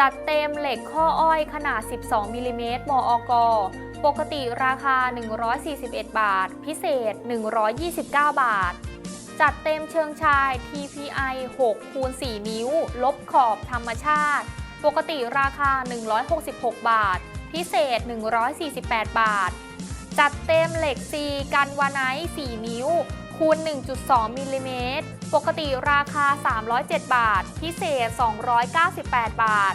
จัดเต็มเหล็กข้ออ้อยขนาด 12มิลลิเมตรมอกปกติราคา 141 บาท พิเศษ 129 บาท จัดเต็มเชิงชาย TPI 6คูณ4นิ้ว ลบขอบธรรมชาติ ปกติราคา 166 บาท พิเศษ 148 บาท จัดเต็มเหล็กซีกันวาไน4นิ้ว คูณ 1.2 มิลลิเมตร ปกติราคา 307 บาท พิเศษ 298 บาท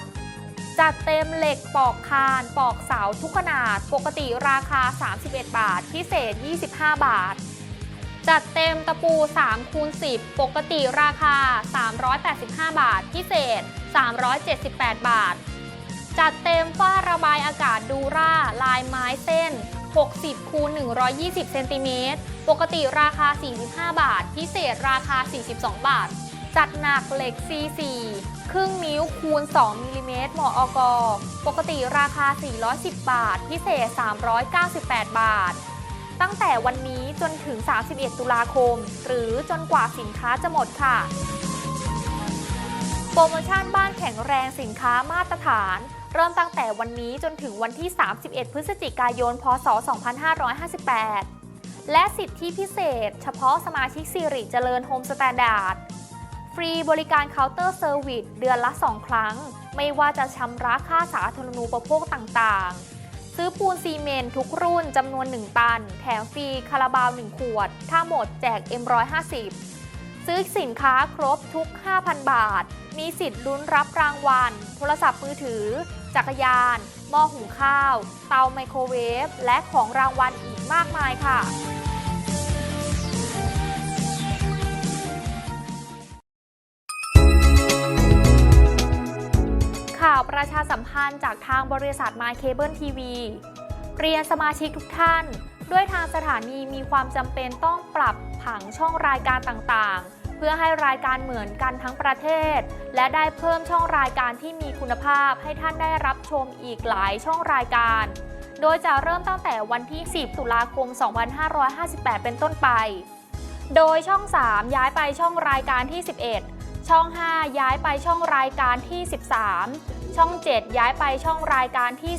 จัดเต็มเหล็กปอกคาน ปอกเสาทุกขนาด ปกติราคา 31 บาท พิเศษ 25 บาท จัดเต็มตะปู3คูณ10 ปกติราคา 385 บาท พิเศษ 378 บาท จัดเต็มฝ้าระบายอากาศดูร่า ลายไม้ 60 คูณ 120 เซนติเมตร ปกติราคา 45 บาท พิเศษราคา 42 บาท จัดหนักเหล็ก C4 ครึ่งนิ้วคูณ 2มิลลิเมตรหมออกปกติราคา 410 บาท พิเศษ 398 บาท ตั้งแต่วันนี้จนถึง 31 ตุลาคม หรือจนกว่าสินค้าจะหมดค่ะ โปรโมชั่นบ้านแข็งแรงสินค้ามาตรฐาน เริ่มตั้งแต่วันนี้จนถึงวันที่ 31 พฤศจิกายน พศ 2558 และสิทธิพิเศษ เฉพาะสมาชิกสิริเจริญโฮมสแตนดาร์ดฟรีบริการเคาน์เตอร์เซอร์วิสเดือนละ 2 ครั้ง ไม่ว่าจะชำระค่าสาธารณูปโภคต่างๆ ซื้อปูนซีเมนต์ทุกรุ่นจำนวน 1 ตัน แถมฟรีคาราบาว 1 ขวด ถ้าหมดแจก M150 ซื้อสินค้าครบทุก 5,000 บาท มีสิทธิ์ลุ้นรับรางวัล โทรศัพท์มือถือ จักรยาน หม้อหุงข้าว เตาไมโครเวฟ และของรางวัลอีกมากมายค่ะข่าวประชาสัมพันธ์จากทางบริษัท My Cable TV เรียนสมาชิกทุกท่าน ด้วยทางสถานีมีความจำเป็นต้องปรับผังช่องรายการต่างๆ เพื่อให้รายการเหมือนกันทั้งประเทศ และได้เพิ่มช่องรายการที่มีคุณภาพให้ท่านได้รับชมอีกหลายช่องรายการ โดยจะเริ่มตั้งแต่วันที่ 10 ตุลาคม 2558 เป็นต้นไป โดยช่อง 3 ย้ายไปช่องรายการที่ 11 ช่อง 5 ย้ายไปช่องรายการที่ 13 ช่อง 7 ย้ายไปช่องรายการที่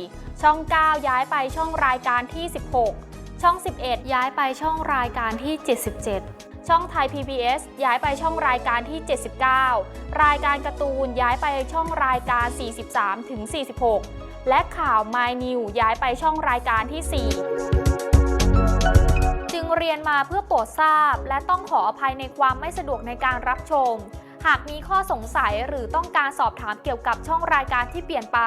14 ช่อง 9 ย้ายไปช่องรายการที่ 16 ช่อง 11 ย้ายไปช่องรายการที่ 77 ช่องไทย PBS ย้ายไปช่องรายการที่ 79 รายการการ์ตูนย้ายไปช่องรายการ 43 ถึง 46 และข่าว My New ย้ายไปช่องรายการที่ 4 จึงเรียนมาเพื่อโปรดทราบ และต้องขออภัยในความไม่สะดวกในการรับชม หากมีข้อสงสัยหรือต้องการสอบถามเกี่ยวกับช่องรายการที่เปลี่ยนไป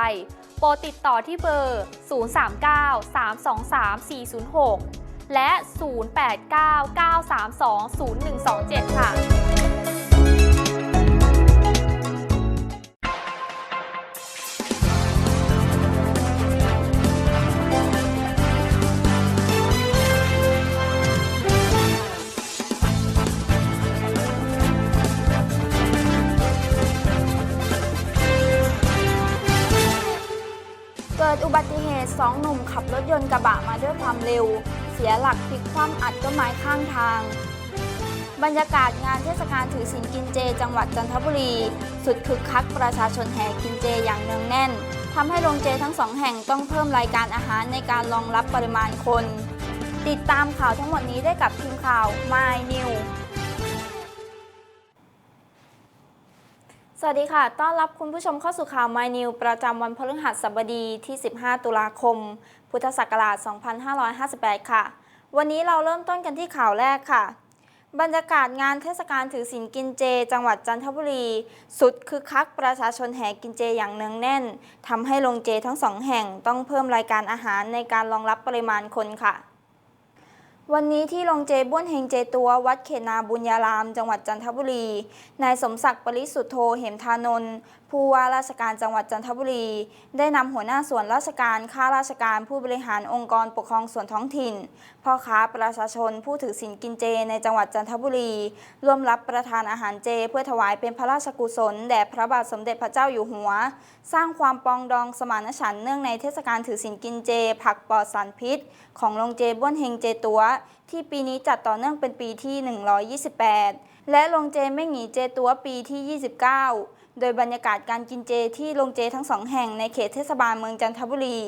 โปรดติดต่อที่เบอร์ 039-323-406 และ 089-932-0127 ค่ะเกิดอุบัติเหตุสองหนุ่มขับรถยนต์กระบะมาด้วยความเร็ว เสียหลักพลิกคว่ำอัดต้นไม้ข้างทาง บรรยากาศงานเทศกาลถือศีลกินเจ จังหวัดจันทบุรี สุดคึกคักประชาชนแห่กินเจอย่างเนืองแน่นทำให้โรงเจทั้งสองแห่งต้องเพิ่มรายการอาหารในการรองรับปริมาณคน ติดตามข่าวทั้งหมดนี้ได้กับทีมข่าว My New สวัสดีค่ะ ต้อนรับคุณผู้ชมเข้าสู่ข่าว My New ประจำวันพฤหัสบดีที่ 15 ตุลาคม พุทธศักราช 2558 ค่ะ วันนี้เราเริ่มต้นกันที่ข่าวแรกค่ะ บรรยากาศงานเทศกาลถือศีลกินเจ จังหวัดจันทบุรี สุดคึกคักประชาชนแห่กินเจอย่างเนืองแน่นทำให้โรงเจทั้งสองแห่งต้องเพิ่มรายการอาหารในการรองรับปริมาณคนค่ะ วันนี้ที่โรงเจบ้วนเฮงเจตัววัดเขนาบุญญาราม จังหวัดจันทบุรี นายสมศักดิ์ปริสุทธโธเหมทานนท์ผู้ว่าราชการจังหวัดจันทบุรี ได้นำหัวหน้าส่วนราชการข้าราชการผู้บริหารองค์กรปกครองส่วนท้องถิ่น พ่อค้าประชาชนผู้ถือศีลกินเจในจังหวัดจันทบุรี ร่วมรับประทานอาหารเจ เพื่อถวายเป็นพระราชกุศลแด่พระบาทสมเด็จพระเจ้าอยู่หัว สร้างความปองดองสมานฉันท์เนื่องในเทศกาลถือศีลกินเจ ผักปลอดสารพิษ ของโรงเจบ้วนเฮงเจตัว ที่ปีนี้จัดต่อเนื่องเป็นปีที่ 128 และโรงเจไม่หงีเจตัวปีที่ 29 โดยบรรยากาศการกินเจที่โรงเจทั้งสองแห่งในเขตเทศบาลเมืองจันทบุรี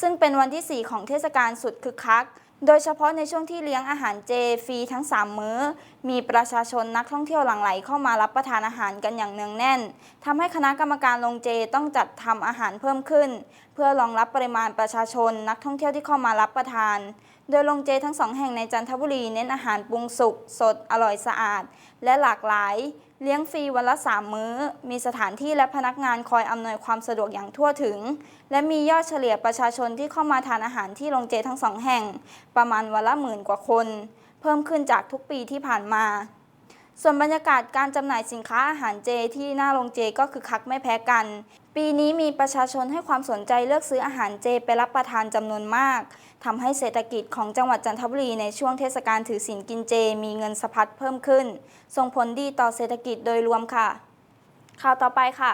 ซึ่งเป็นวันที่ 4 ของเทศกาลสุดคึกคัก โดยเฉพาะในช่วงที่เลี้ยงอาหารเจฟรีทั้ง 3 มื้อ มีประชาชนนักท่องเที่ยวหลั่งไหลเข้ามารับประทานอาหารกันอย่างเนืองแน่นทำให้คณะกรรมการโรงเจต้องจัดทำอาหารเพิ่มขึ้น เพื่อรองรับปริมาณประชาชนนักท่องเที่ยวที่เข้ามารับประทาน โดยโรงเจทั้งสองแห่งในจันทบุรีเน้นอาหารปรุงสุกสดอร่อยสะอาด และหลากหลาย เลี้ยงฟรีวันละสามมื้อ มีสถานที่และพนักงานคอยอำนวยความสะดวกอย่างทั่วถึง และมียอดเฉลี่ยประชาชนที่เข้ามาทานอาหารที่โรงเจทั้งสองแห่ง ประมาณวันละหมื่นกว่าคน เพิ่มขึ้นจากทุกปีที่ผ่านมา ส่วนบรรยากาศการจำหน่ายสินค้าอาหารเจที่หน้าโรงเจก็คือคักไม่แพ้กัน ปีนี้มีประชาชนให้ความสนใจเลือกซื้ออาหารเจไปรับประทานจำนวนมาก ทำให้เศรษฐกิจของจังหวัดจันทบุรีในช่วงเทศกาลถือศีลกินเจ มีเงินสะพัดเพิ่มขึ้น ส่งผลดีต่อเศรษฐกิจโดยรวมค่ะ ข่าวต่อไปค่ะ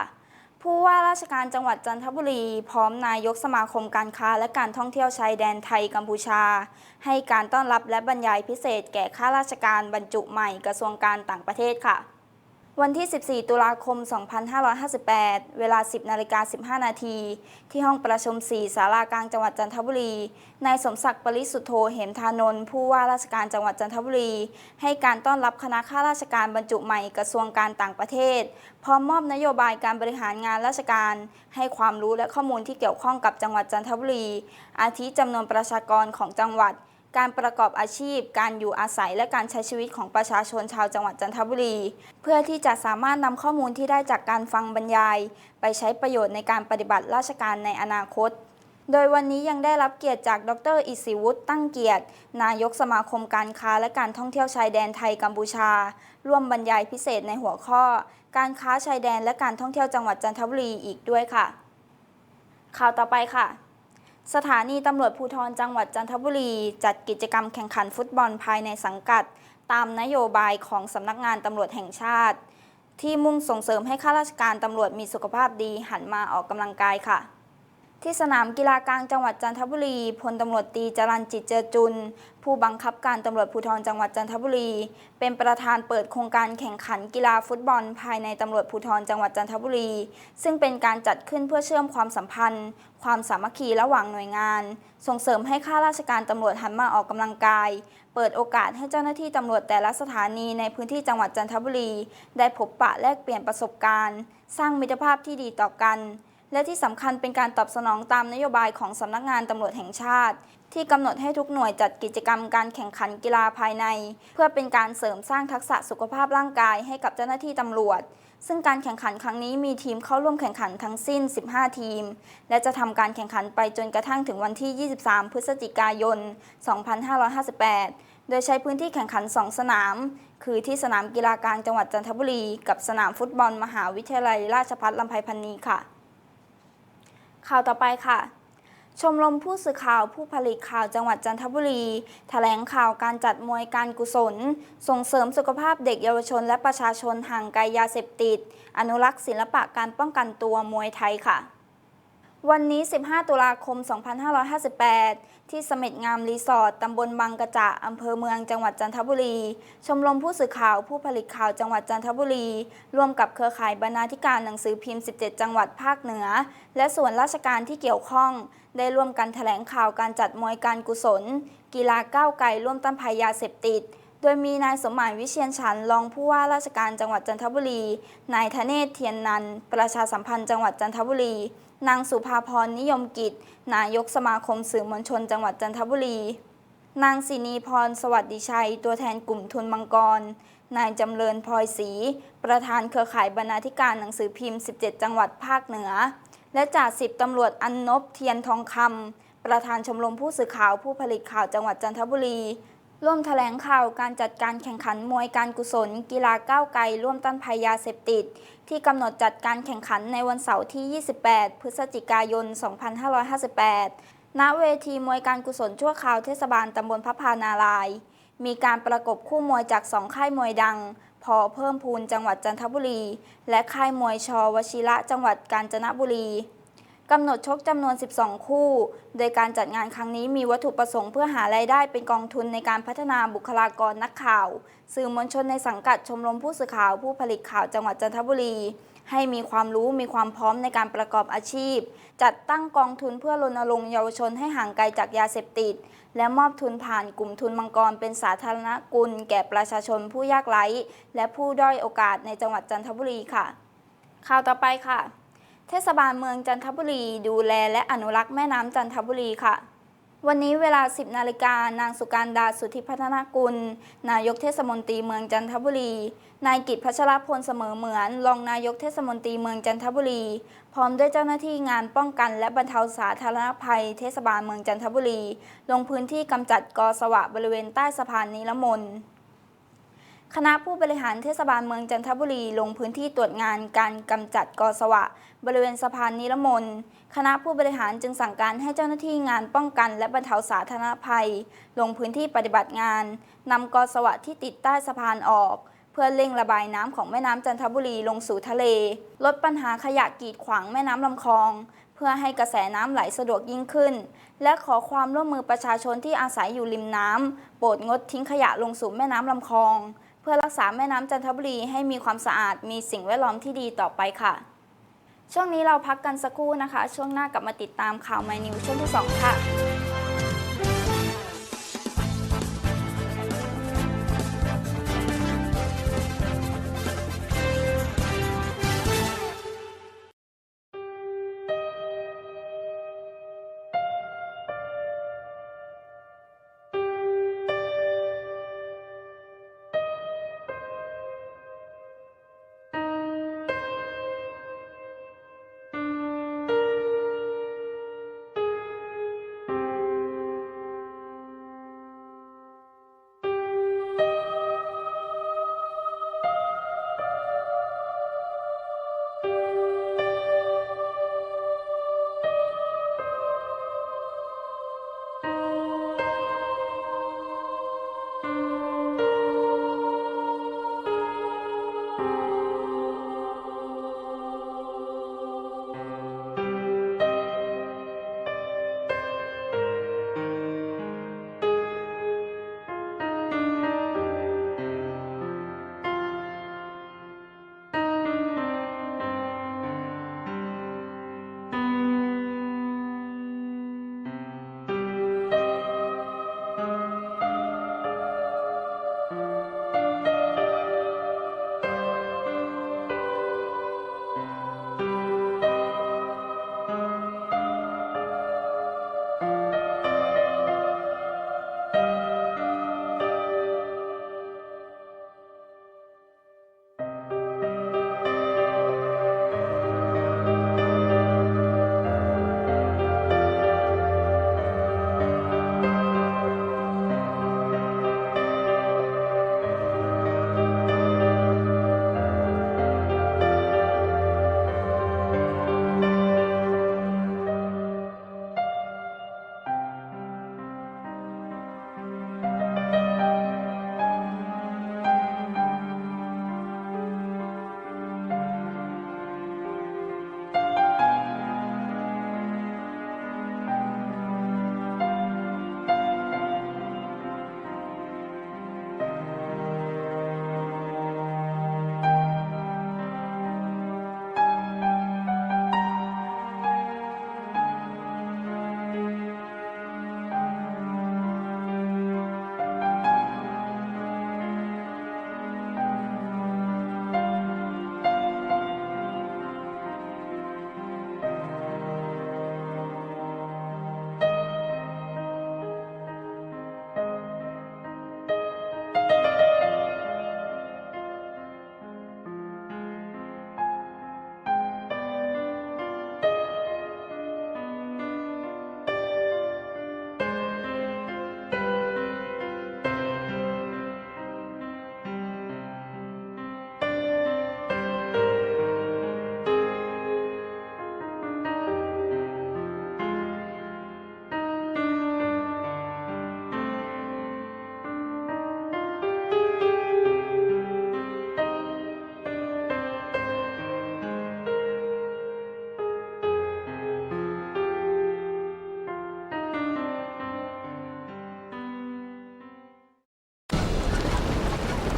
ผู้ว่าราชการจังหวัดจันทบุรี พร้อมนายกสมาคมการค้าและการท่องเที่ยวชายแดนไทยกัมพูชา ให้การต้อนรับและบรรยายพิเศษแก่ข้าราชการบรรจุใหม่กระทรวงการต่างประเทศค่ะ วันที่ 14 ตุลาคม 2558 เวลา 10นาฬิกา15 นาที ที่ห้องประชุม4สารากลางจังหวัดจันทบุรี นายสมศักดิ์ปริสุทธโธเหมทานนท์ผู้ว่าราชการจังหวัดจันทบุรี ให้การต้อนรับคณะข้าราชการบรรจุใหม่กระทรวงการต่างประเทศ พร้อมมอบนโยบายการบริหารงานราชการ ให้ความรู้และข้อมูลที่เกี่ยวข้องกับจังหวัดจันทบุรี อาทิจำนวนประชากรของจังหวัด การประกอบอาชีพ การอยู่อาศัยและการใช้ชีวิตของประชาชนชาวจังหวัดจันทบุรี เพื่อที่จะสามารถนำข้อมูลที่ได้จากการฟังบรรยาย ไปใช้ประโยชน์ในการปฏิบัติราชการในอนาคต โดยวันนี้ยังได้รับเกียรติจากดรอิสิวุฒิตั้งเกียรติ นายกสมาคมการค้าและการท่องเที่ยวชายแดนไทยกัมพูชา ร่วมบรรยายพิเศษในหัวข้อ การค้าชายแดนและการท่องเที่ยวจังหวัดจันทบุรีอีกด้วยค่ะ ข่าวต่อไปค่ะ สถานีตำรวจภูธรจังหวัดจันทบุรี จัดกิจกรรมแข่งขันฟุตบอลภายในสังกัด ตามนโยบายของสำนักงานตำรวจแห่งชาติ ที่มุ่งส่งเสริมให้ข้าราชการตำรวจมีสุขภาพดีหันมาออกกำลังกายค่ะ ที่สนามกีฬากลางจังหวัดจันทบุรี พลตำรวจตรีจรัญจิตเจอจุน ผู้บังคับการตำรวจภูธรจังหวัดจันทบุรี เป็นประธานเปิดโครงการแข่งขันกีฬาฟุตบอล ภายในตำรวจภูธรจังหวัดจันทบุรี ซึ่งเป็นการจัดขึ้นเพื่อเชื่อมความสัมพันธ์ ความสามัคคีระหว่างหน่วยงาน ส่งเสริมให้ข้าราชการตำรวจหันมาออกกำลังกาย เปิดโอกาสให้เจ้าหน้าที่ตำรวจแต่ละสถานีในพื้นที่จังหวัดจันทบุรี ได้พบปะแลกเปลี่ยนประสบการณ์ สร้างมิตรภาพที่ดีต่อกัน และที่สำคัญเป็นการตอบสนองตามนโยบายของสำนักงานตำรวจแห่งชาติ ที่กำหนดให้ทุกหน่วยจัดกิจกรรมการแข่งขันกีฬาภายใน เพื่อเป็นการเสริมสร้างทักษะสุขภาพร่างกายให้กับเจ้าหน้าที่ตำรวจ ซึ่งการแข่งขันครั้งนี้มีทีมเข้าร่วมแข่งขันทั้งสิ้น 15 ทีม และจะทำการแข่งขันไปจนกระทั่งถึงวันที่ 23 พฤศจิกายน 2558 โดยใช้พื้นที่แข่งขัน 2 สนาม คือที่สนามกีฬากลางจังหวัดจันทบุรี กับสนามฟุตบอลมหาวิทยาลัยราชภัฏลำไพพันนีค่ะ ข่าวต่อไปค่ะ ชมรมผู้สื่อข่าวผู้ผลิตข่าวจังหวัดจันทบุรี แถลงข่าวการจัดมวยการกุศล ส่งเสริมสุขภาพเด็กเยาวชนและประชาชนห่างไกลยาเสพติด อนุรักษ์ศิลปะการป้องกันตัวมวยไทยค่ะวันนี้ 15 ตุลาคม 2558 ที่เสม็ดงามรีสอร์ทตำบลบางกระจะอำเภอเมืองจังหวัดจันทบุรี ชมรมผู้สื่อข่าวผู้ผลิตข่าวจังหวัดจันทบุรี ร่วมกับเครือข่ายบรรณาธิการหนังสือพิมพ์ 17 จังหวัดภาคเหนือ และส่วนราชการที่เกี่ยวข้อง ได้ร่วมกันแถลงข่าวการจัดมวยการกุศล กีฬาก้าวไกลร่วมต้านภัยยาเสพติดโดยมีนายสมหมายวิเชียนฉันรองผู้ว่าราชการจังหวัดจันทบุรี นายธเนศเทียนนัน ประชาสัมพันธ์จังหวัดจันทบุรี นางสุภาพรนิยมกิจ นายกสมาคมสื่อมวลชนจังหวัดจันทบุรี นางศินีพรสวัสดิชัย ตัวแทนกลุ่มทุนมังกร นายจำเริญพลอยศรีประธานเครือข่ายบรรณาธิการหนังสือพิมพ์ 17 จังหวัดภาคเหนือ และจ่าสิบตำรวจอันนบเทียนทองคำประธานชมรมผู้สื่อข่าวผู้ผลิตข่าวจังหวัดจันทบุรี ร่วมแถลงข่าวการจัดการแข่งขันมวยการกุศล กีฬาก้าวไกล ร่วมต้านภัยยาเสพติด ที่กำหนดจัดการแข่งขันในวันเสาร์ที่ 28 พฤศจิกายน 2558 ณ เวทีมวยการกุศลชั่วคราวเทศบาลตำบลพระพานาราย มีการประกบคู่มวยจากสองค่ายมวยดัง พอเพิ่มพูนจังหวัดจันทบุรี และค่ายมวยชวชิระจังหวัดกาญจนบุรี กำหนดชกจำนวน 12 คู่ โดยการจัดงานครั้งนี้มีวัตถุประสงค์เพื่อหารายได้เป็นกองทุนในการพัฒนาบุคลากรนักข่าว สื่อมวลชนในสังกัดชมรมผู้สื่อข่าวผู้ผลิตข่าวจังหวัดจันทบุรี ให้มีความรู้มีความพร้อมในการประกอบอาชีพ จัดตั้งกองทุนเพื่อรณรงค์เยาวชนให้ห่างไกลจากยาเสพติด และมอบทุนผ่านกลุ่มทุนมังกรเป็นสาธารณกุล แก่ประชาชนผู้ยากไร้และผู้ด้อยโอกาสในจังหวัดจันทบุรีค่ะ ข่าวต่อไปค่ะ เทศบาลเมืองจันทบุรีดูแลและอนุรักษ์แม่น้ำจันทบุรีค่ะ วันนี้เวลา 10 นาฬิกานางสุการดาสุธิพัฒนากุล นายกเทศมนตรีเมืองจันทบุรี นายกิตพัชรพลเสมอเหมือนรองนายกเทศมนตรีเมืองจันทบุรี พร้อมด้วยเจ้าหน้าที่งานป้องกันและบรรเทาสาธารณภัย เทศบาลเมืองจันทบุรี ลงพื้นที่กำจัดกอสวะบริเวณใต้สะพานนิรมน คณะผู้บริหารเทศบาลเมืองจันทบุรีลงพื้นที่ตรวจงานการกำจัดกอสวะ บริเวณสะพานนิรมนคณะผู้บริหารจึงสั่งการให้เจ้าหน้าที่งานป้องกันและบรรเทาสาธารณภัย ลงพื้นที่ปฏิบัติงานนำกอสวะที่ติดใต้สะพานออก เพื่อเร่งระบายน้ำของแม่น้ำจันทบุรีลงสู่ทะเล ลดปัญหาขยะกีดขวางแม่น้ำลำคลอง เพื่อให้กระแสน้ำไหลสะดวกยิ่งขึ้น และขอความร่วมมือประชาชนที่อาศัยอยู่ริมน้ำโปรดงดทิ้งขยะลงสู่แม่น้ำลำคลอง เพื่อรักษาแม่น้ำจันทบุรีให้มีความสะอาดมีสิ่งแวดล้อมที่ดีต่อไปค่ะ ช่วงนี้เราพักกันสักครู่นะคะ ช่วงหน้ากลับมาติดตามข่าว My News ช่วงที่ 2 ค่ะ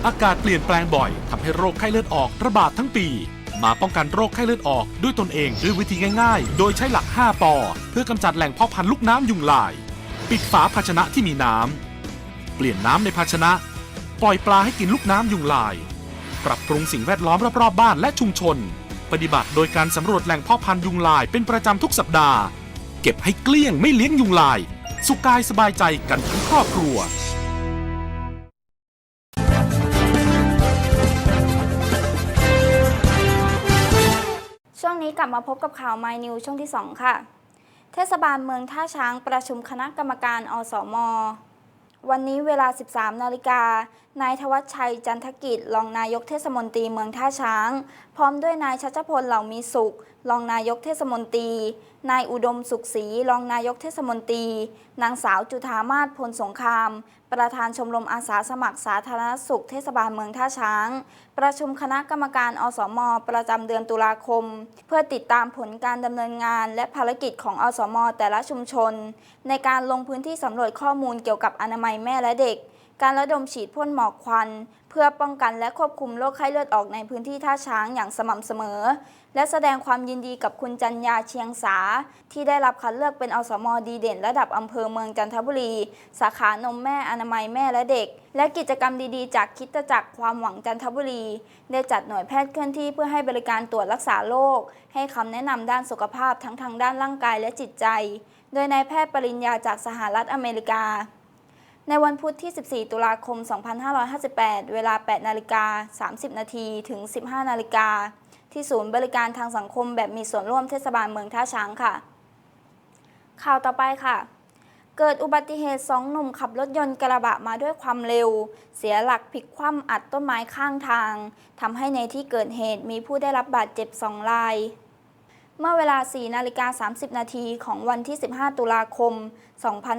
อากาศเปลี่ยนแปลงบ่อยทำให้โรคไข้เลือดออกระบาดทั้งปี มาป้องกันโรคไข้เลือดออกด้วยตนเองด้วยวิธีง่ายๆ โดยใช้หลัก 5 ปอ เพื่อกำจัดแหล่งเพาะพันธุ์ลูกน้ำยุงลาย ปิดฝาภาชนะที่มีน้ำเปลี่ยนน้ำในภาชนะ ปล่อยปลาให้กินลูกน้ำยุงลาย ปรับปรุงสิ่งแวดล้อมรอบๆบ้านและชุมชน ปฏิบัติโดยการสำรวจแหล่งเพาะพันธุ์ยุงลายเป็นประจำทุกสัปดาห์ เก็บให้เกลี้ยงไม่เลี้ยงยุงลาย สุขกายสบายใจกันทั้งครอบครัว นี้กลับมาพบกับข่าว My New ช่วงที่ 2 ค่ะ เทศบาลเมืองท่าช้างประชุมคณะกรรมการอสม วันนี้เวลา 13 นาฬิกา นายธวัชชัยจันทกิจ รองนายกเทศมนตรีเมืองท่าช้าง พร้อมด้วยนายชัชพลเหล่ามีสุข รองนายกเทศมนตรี นายอุดมสุขศรีรองนายกเทศมนตรี นางสาวจุธามาศพลสงคราม ประธานชมรมอาสาสมัครสาธารณสุขเทศบาลเมืองท่าช้าง ประชุมคณะกรรมการอสม ประจำเดือนตุลาคม เพื่อติดตามผลการดำเนินงาน และภารกิจของอสม แต่ละชุมชน ในการลงพื้นที่สำรวจข้อมูลเกี่ยวกับอนามัยแม่และเด็ก การระดมฉีดพ่นหมอกควัน เพื่อป้องกันและควบคุมโรคไข้เลือดออกในพื้นที่ท่าช้างอย่างสม่ำเสมอ และแสดงความยินดีกับคุณจันยาเชียงสา ที่ได้รับคัดเลือกเป็นอสมดีเด่น ระดับอำเภอเมืองจันทบุรี สาขานมแม่อนามัยแม่และเด็ก และกิจกรรมดีๆ จากคิดตจักรความหวังจันทบุรี ได้จัดหน่วยแพทย์เคลื่อนที่เพื่อให้บริการตรวจรักษาโรคให้คำแนะนำด้านสุขภาพทั้งทางด้านร่างกายและจิตใจ โดยนายแพทย์ปริญญาจากสหรัฐอเมริกาในวันพุธที่ 14 ตุลาคม 2558 เวลา 8 นาฬิกา 30 นาที ถึง 15 นาฬิกา ที่ศูนย์บริการทางสังคมแบบมีส่วนร่วมเทศบาลเมืองท่าช้างค่ะ ข่าวต่อไปค่ะ เกิดอุบัติเหตุสองหนุ่มขับรถยนต์กระบะมาด้วยความเร็ว เสียหลักพลิกคว่ำอัดต้นไม้ข้างทางทำให้ในที่เกิดเหตุมีผู้ได้รับบาดเจ็บสองรายเมื่อเวลา 4 นาฬิกา 30 นาทีของวันที่ 15 ตุลาคม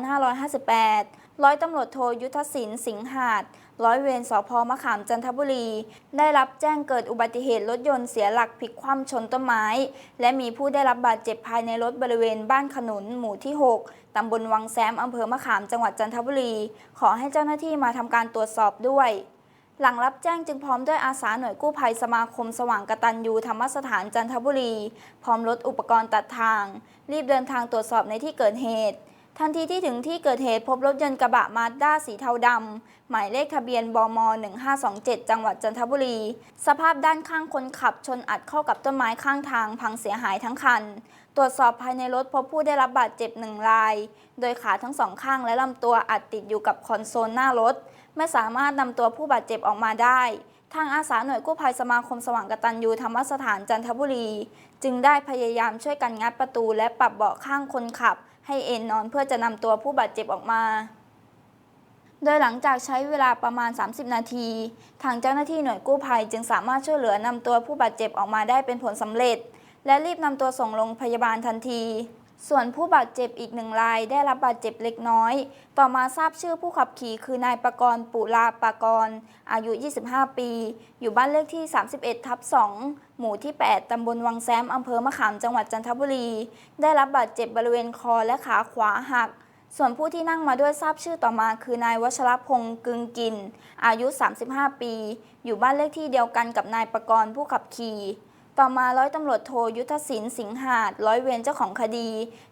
2558 ร้อยตำรวจโทยุทธศินสิงหาด ร้อยเวรสพมะขามจันทบุรี ได้รับแจ้งเกิดอุบัติเหตุรถยนต์เสียหลักพลิกคว่ำชนต้นไม้ และมีผู้ได้รับบาดเจ็บภายในรถบริเวณบ้านขนุนหมู่ที่ 6 ตำบลวังแซมอำเภอมะขามจังหวัดจันทบุรี ขอให้เจ้าหน้าที่มาทำการตรวจสอบด้วยหลังรับแจ้งจึงพร้อมด้วยอาสาหน่วยกู้ภัยสมาคมสว่างกตัญญูธรรมสถานจันทบุรี พร้อมรถอุปกรณ์ตัดทาง รีบเดินทางตรวจสอบในที่เกิดเหตุ ทันทีที่ถึงที่เกิดเหตุพบรถยนต์กระบะมาด้าสีเทาดำ หมายเลขทะเบียนบม 1527 จังหวัดจันทบุรี สภาพด้านข้างคนขับชนอัดเข้ากับต้นไม้ข้างทางพังเสียหายทั้งคัน ตรวจสอบภายในรถพบผู้ได้รับบาดเจ็บหนึ่งราย โดยขาทั้งสองข้างและลำตัวอัดติดอยู่กับคอนโซลหน้ารถ ไม่สามารถนำตัวผู้บาดเจ็บออกมาได้ทางอาสาหน่วยกู้ภัยสมาคมสว่างกตัญญูธรรมสถานจันทบุรี จึงได้พยายามช่วยกันงัดประตูและปรับเบาะข้างคนขับ ให้เอนนอนเพื่อจะนำตัวผู้บาดเจ็บออกมา โดยหลังจากใช้เวลาประมาณ 30 นาที ทางเจ้าหน้าที่หน่วยกู้ภัยจึงสามารถช่วยเหลือนำตัวผู้บาดเจ็บออกมาได้เป็นผลสำเร็จ และรีบนำตัวส่งโรงพยาบาลทันที ส่วนผู้บาดเจ็บอีกหนึ่งรายได้รับบาดเจ็บเล็กน้อย ต่อมาทราบชื่อผู้ขับขี่คือนายประกรณ์ปุลาปากรณ์อายุ 25 ปี อยู่บ้านเลขที่ 31 ทับ 2 หมู่ที่ 8 ตำบลวังแซม อำเภอมะขามจังหวัดจันทบุรี ได้รับบาดเจ็บบริเวณคอและขาขวาหัก ส่วนผู้ที่นั่งมาด้วยทราบชื่อต่อมาคือนายวัชรพงศ์กึงกิน อายุ 35 ปี อยู่บ้านเลขที่เดียวกันกับนายประกรณ์ผู้ขับขี่ ต่อมาร้อยตำรวจโทยุทธศินสิงหาดร้อยเวรเจ้าของคดี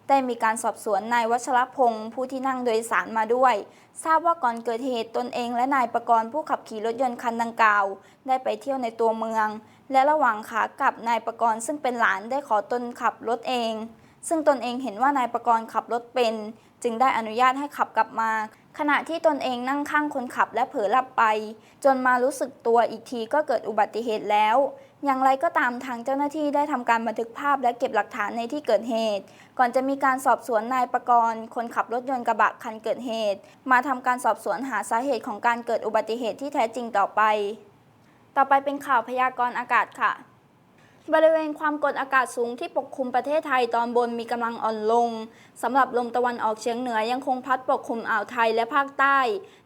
ได้มีการสอบสวนนายวัชรพงศ์ผู้ที่นั่งโดยสารมาด้วย ทราบว่าก่อนเกิดเหตุตนเองและนายประกรณ์ผู้ขับขี่รถยนต์คันดังกล่าว ได้ไปเที่ยวในตัวเมือง และระหว่างขากลับนายประกรณ์ซึ่งเป็นหลานได้ขอตนขับรถเอง ซึ่งตนเองเห็นว่านายประกรณ์ขับรถเป็น จึงได้อนุญาตให้ขับกลับมา ขณะที่ตนเองนั่งข้างคนขับและเผลอหลับไป จนมารู้สึกตัวอีกทีก็เกิดอุบัติเหตุแล้ว อย่างไรก็ตามทางเจ้าหน้าที่ได้ทำการบันทึกภาพและเก็บหลักฐานในที่เกิดเหตุ ก่อนจะมีการสอบสวนนายประกรณ์คนขับรถยนต์กระบะคันเกิดเหตุ มาทำการสอบสวนหาสาเหตุของการเกิดอุบัติเหตุที่แท้จริงต่อไป ต่อไปเป็นข่าวพยากรณ์อากาศค่ะ บริเวณความกดอากาศสูงที่ปกคลุมประเทศไทยตอนบนมีกำลังอ่อนลงสำหรับลมตะวันออกเฉียงเหนือยังคงพัดปกคลุมอ่าวไทยและภาคใต้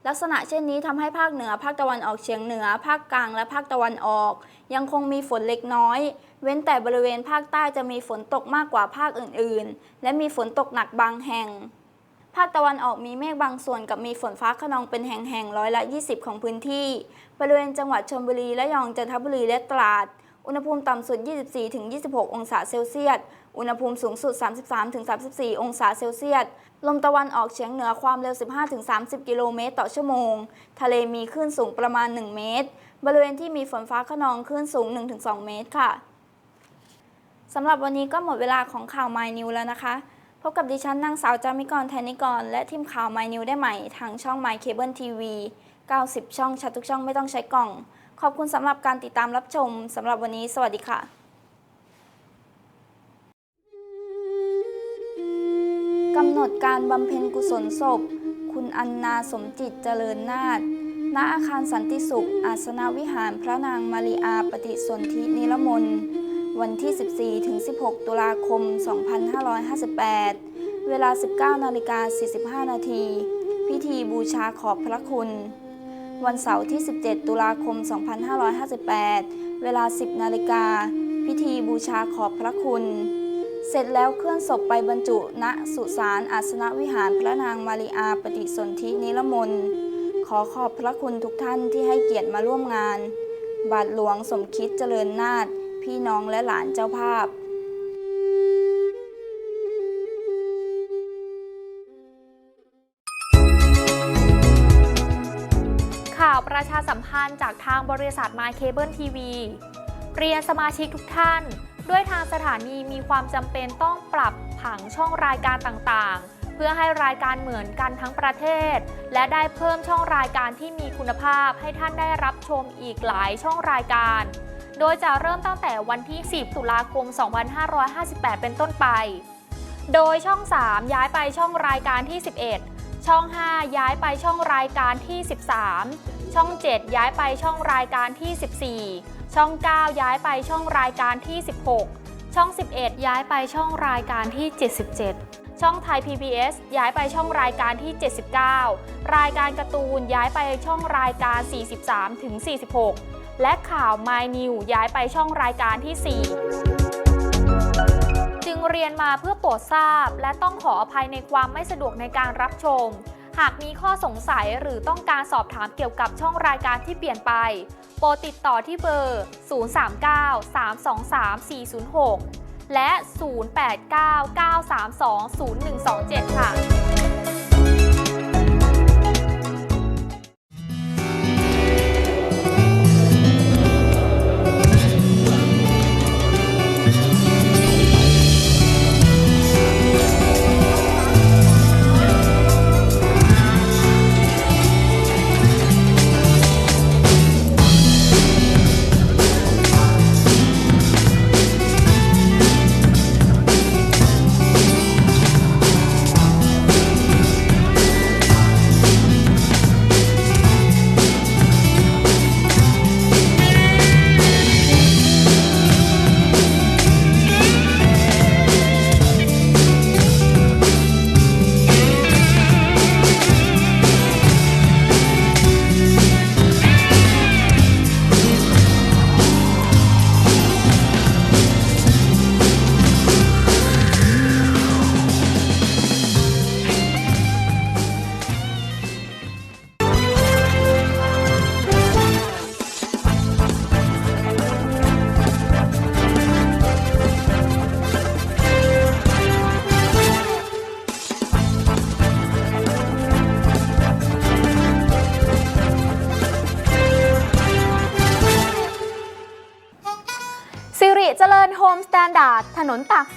ลักษณะเช่นนี้ทำให้ภาคเหนือ ภาคตะวันออกเฉียงเหนือ ภาคกลางและภาคตะวันออก ยังคงมีฝนเล็กน้อย เว้นแต่บริเวณภาคใต้จะมีฝนตกมากกว่าภาคอื่น ๆ และมีฝนตกหนักบางแห่ง ภาคตะวันออกมีเมฆบางส่วนกับมีฝนฟ้าขนองเป็นแห่งๆร้อยละ 20 ของพื้นที่ บริเวณจังหวัดชลบุรีและยองจันทบุรีและตราด อุณหภูมิต่ำสุด 24-26 องศาเซลเซียส อุณหภูมิสูงสุด 33-34 องศาเซลเซียส ลมตะวันออกเฉียงเหนือความเร็ว 15-30 กิโลเมตรต่อชั่วโมง ทะเลมีคลื่นสูงประมาณ 1 เมตร บริเวณที่มีฝนฟ้าขนองคลื่นสูง 1-2 เมตรค่ะ สำหรับวันนี้ก็หมดเวลาของข่าว My New แล้วนะคะ พบกับดิฉันนางสาวจามิกรแทนิกร และทีมข่าว My New ได้ใหม่ทางช่อง My Cable TV 90 ช่องชัดทุกช่องไม่ต้องใช้กล่อง ขอบคุณสำหรับการติดตามรับชมสำหรับวันนี้สวัสดีค่ะกำหนดการบำเพ็ญกุศลศพ คุณอันนาสมจิตเจริญนาถณอาคารสันติสุข อาสนวิหารพระนางมาริอาปฏิสนธินิรมนวันที่ 14 ถึง 16 ตุลาคม 2558 เวลา 19 นาฬิกา45 นาที พิธีบูชาขอบพระคุณ วันเสาร์ที่ 17 ตุลาคม 2558 เวลา 10 นาฬิกา พิธีบูชาขอบพระคุณ เสร็จแล้วเคลื่อนศพไปบรรจุณสุสานอาสนวิหารพระนางมาริอาปฏิสนธินิรมนขอขอบพระคุณทุกท่านที่ให้เกียรติมาร่วมงาน บาทหลวงสมคิดเจริญนาถพี่น้องและหลานเจ้าภาพ ประชาสัมพันธ์จากทางบริษัท My Cable TV เรียนสมาชิกทุกท่าน ด้วยทางสถานีมีความจำเป็นต้องปรับผังช่องรายการต่างๆ เพื่อให้รายการเหมือนกันทั้งประเทศ และได้เพิ่มช่องรายการที่มีคุณภาพให้ท่านได้รับชมอีกหลายช่องรายการ โดยจะเริ่มตั้งแต่วันที่ 10 ตุลาคม 2558 เป็นต้นไป โดยช่อง 3 ย้ายไปช่องรายการที่ 11ช่อง 5 ย้ายไปช่องรายการที่ 13 ช่อง 7 ย้ายไปช่องรายการที่ 14 ช่อง 9 ย้ายไปช่องรายการที่ 16 ช่อง 11 ย้ายไปช่องรายการที่ 77 ช่องไทย PBS ย้ายไปช่องรายการที่ 79 รายการการ์ตูนย้ายไปช่องรายการ 43 ถึง 46 และข่าว My New ย้ายไปช่องรายการที่ 4จึงเรียนมาเพื่อโปรดทราบ และต้องขออภัยในความไม่สะดวกในการรับชม หากมีข้อสงสัยหรือต้องการสอบถามเกี่ยวกับช่องรายการที่เปลี่ยนไป โปรดติดต่อที่เบอร์ 039-323-406 และ 089-932-0127 ค่ะ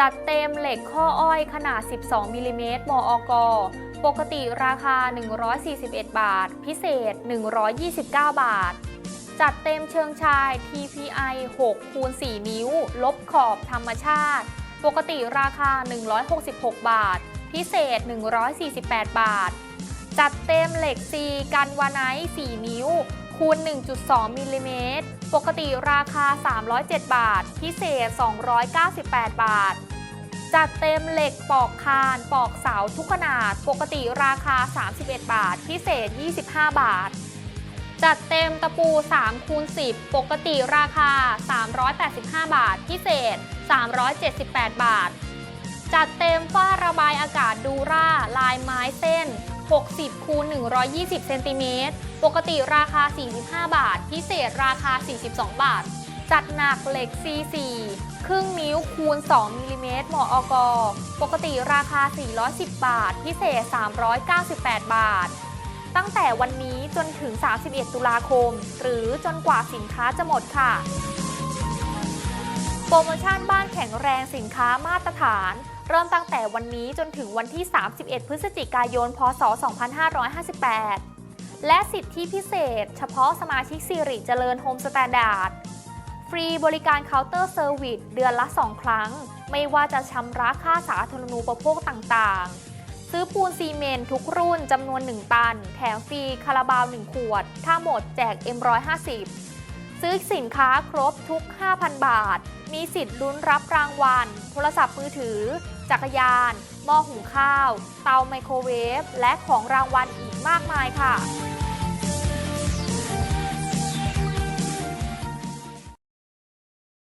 จัดเต็มเหล็กข้ออ้อยขนาด 12มิลลิเมตรมอกปกติราคา 141 บาท พิเศษ 129 บาท จัดเต็มเชิงชาย TPI 6คูณ4นิ้ว ลบขอบธรรมชาติ ปกติราคา 166 บาท พิเศษ 148 บาท จัดเต็มเหล็กซีกันวาไนท์4นิ้ว คูณ 1.2มิลลิเมตร ปกติราคา 307 บาท พิเศษ 298 บาท จัดเต็มเหล็กปอกคานปอกเสาทุกขนาด ปกติราคา 31 บาท พิเศษ 25 บาท จัดเต็มตะปู3คูณ10 ปกติราคา 385 บาท พิเศษ 378 บาท จัดเต็มฝ้าระบายอากาศดูร่า ลายไม้เส้น 60คูณ120 เซนติเมตร ปกติราคา 45 บาท พิเศษราคา 42 บาท จัดหนักเหล็ก C4 ครึ่งนิ้วคูณ 2มิลลิเมตรหมออกปกติราคา 410 บาท พิเศษ 398 บาท ตั้งแต่วันนี้จนถึง 31 ตุลาคม หรือจนกว่าสินค้าจะหมดค่ะ โปรโมชั่นบ้านแข็งแรงสินค้ามาตรฐาน เริ่มตั้งแต่วันนี้จนถึงวันที่ 31 พฤศจิกายน พศ 2558 และสิทธิพิเศษ เฉพาะสมาชิกสิริเจริญโฮมสแตนดาร์ดฟรีบริการเคาน์เตอร์เซอร์วิสเดือนละ 2 ครั้ง ไม่ว่าจะชำระค่าสาธารณูปโภคต่างๆ ซื้อปูนซีเมนต์ทุกรุ่นจำนวน 1 ตัน แถมฟรีคาราบาว 1 ขวด ถ้าหมดแจก M150 ซื้อสินค้าครบทุก 5,000 บาท มีสิทธิ์ลุ้นรับรางวัล โทรศัพท์มือถือ จักรยาน หม้อหุงข้าว เตาไมโครเวฟ และของรางวัลอีกมากมายค่ะ